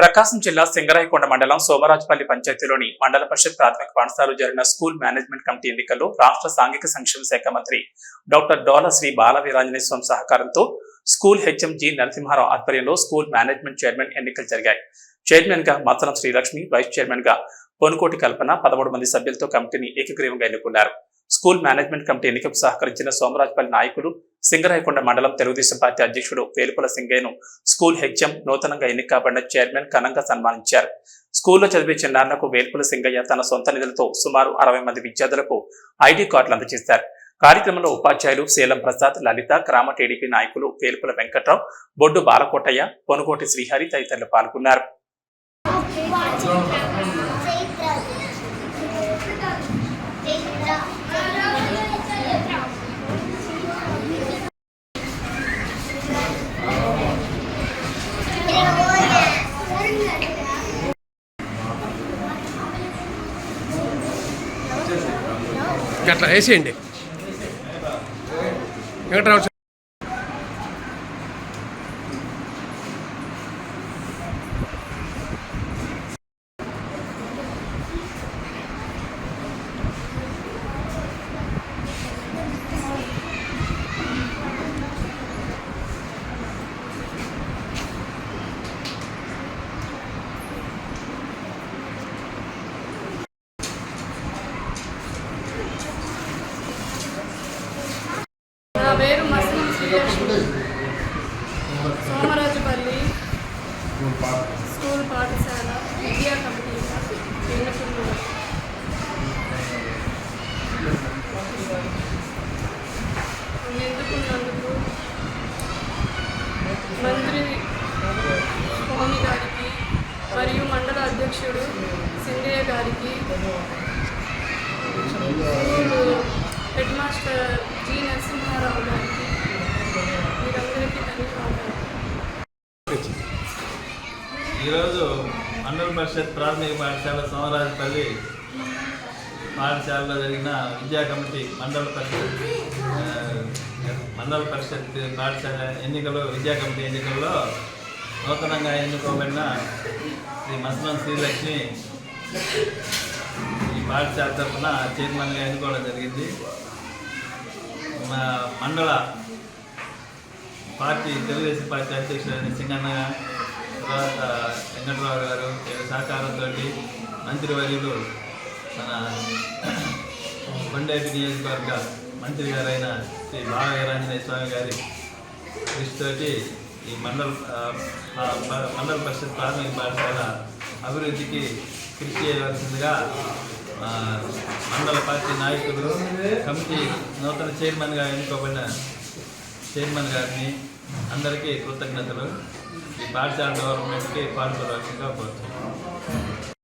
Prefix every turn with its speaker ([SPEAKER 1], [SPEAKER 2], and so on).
[SPEAKER 1] ప్రకాశం జిల్లా సింగరాయకొండ మండలం సోమరాజపల్లి పంచాయతీలోని మండల పరిషత్ ప్రాథమిక పాఠశాలలో జరిగిన స్కూల్ మేనేజ్మెంట్ కమిటీ ఎన్నికల్లో రాష్ట్ర సాంఘిక సంక్షేమ శాఖ మంత్రి డాక్టర్ డోల శ్రీ బాలవీరాంజనేయ స్వామి సహకారంతో స్కూల్ హెచ్ఎం జి నరసింహారావు ఆధ్వర్యంలో స్కూల్ మేనేజ్మెంట్ చైర్మన్ ఎన్నికలు జరిగాయి. చైర్మన్గా మత్సరం శ్రీలక్ష్మి వైస్ చైర్మన్గా పొనుకోటి కల్పన పదమూడు మంది సభ్యులతో కమిటీని ఏకగ్రీవంగా ఎన్నుకున్నారు. స్కూల్ మేనేజ్మెంట్ కమిటీ ఎన్నికకు సహకరించిన సోమరాజ్పల్లి నాయకులు సింగరాయకొండ మండలం తెలుగుదేశం పార్టీ అధ్యక్షుడు వేలుపుల సింగయ్యను స్కూల్ హెచ్ఎం నూతనంగా ఎన్నికబడిన చైర్మన్ ఘనంగా సన్మానించారు. స్కూల్లో చదివే చిన్నారులకు వేలుపల సింగయ్య తన సొంత నిధులతో సుమారు అరవై మంది విద్యార్థులకు ఐడి కార్డులు అందజేశారు. కార్యక్రమంలో ఉపాధ్యాయులు శీలం ప్రసాద్ లలిత గ్రామ టీడీపీ నాయకులు వేల్పుల వెంకట్రావు బొడ్డు బాలకోటయ్య పొనుగోటి శ్రీహరి తదితరులు పాల్గొన్నారు.
[SPEAKER 2] అట్లా వేసేయండి. వెంకటరావు
[SPEAKER 3] పేరు మస్లం శ్రీలక్ష్మి సోమరాజుపల్లి స్కూల్ పాఠశాల విద్యా కమిటీ ఎన్నికల్లో ఎందుకున్నందుకు మంత్రి స్వామి గారికి మరియు మండల అధ్యక్షుడు సింధయ్య గారికి హెడ్ మాస్టర్ జి నరసింహారావు గారికి మీరందరికీ ధన్యవాదాలు
[SPEAKER 4] ఈరోజు మండల పరిషత్ ప్రాథమిక పాఠశాల సోమరాజపల్లి పాఠశాలలో జరిగిన విద్యా కమిటీ మండల పరిషత్ మండల పరిషత్ పాఠశాల ఎన్నికలు విద్యా కమిటీ ఎన్నికల్లో నూతనంగా ఎన్నుకోబడిన శ్రీ మసనం శ్రీలక్ష్మి ఈ పాఠశాల తరఫున చైర్మన్గా ఎన్నుకోవడం జరిగింది. మా మండల పార్టీ తెలుగుదేశం పార్టీ అధ్యక్షుడు సింగన్న వెంకటరావు గారు వీళ్ళ సహకారంతో మంత్రివర్యులు మన కొండేపి నియోజకవర్గ మంత్రి గారైన శ్రీ బాలవీరాంజనేయ స్వామి గారి కృషితోటి ఈ మండల మండల పరిషత్ ప్రాథమిక పాఠశాల అభివృద్ధికి కృషి చేయవలసిందిగా మండల పార్టీ నాయకులు కమిటీ నూతన చైర్మన్గా ఎన్నుకోబడిన చైర్మన్ గారిని అందరికీ కృతజ్ఞతలు. ఈ పాఠశాల డెవలప్మెంట్కి పాల్గొనవలసిందిగా కోరుతున్నాను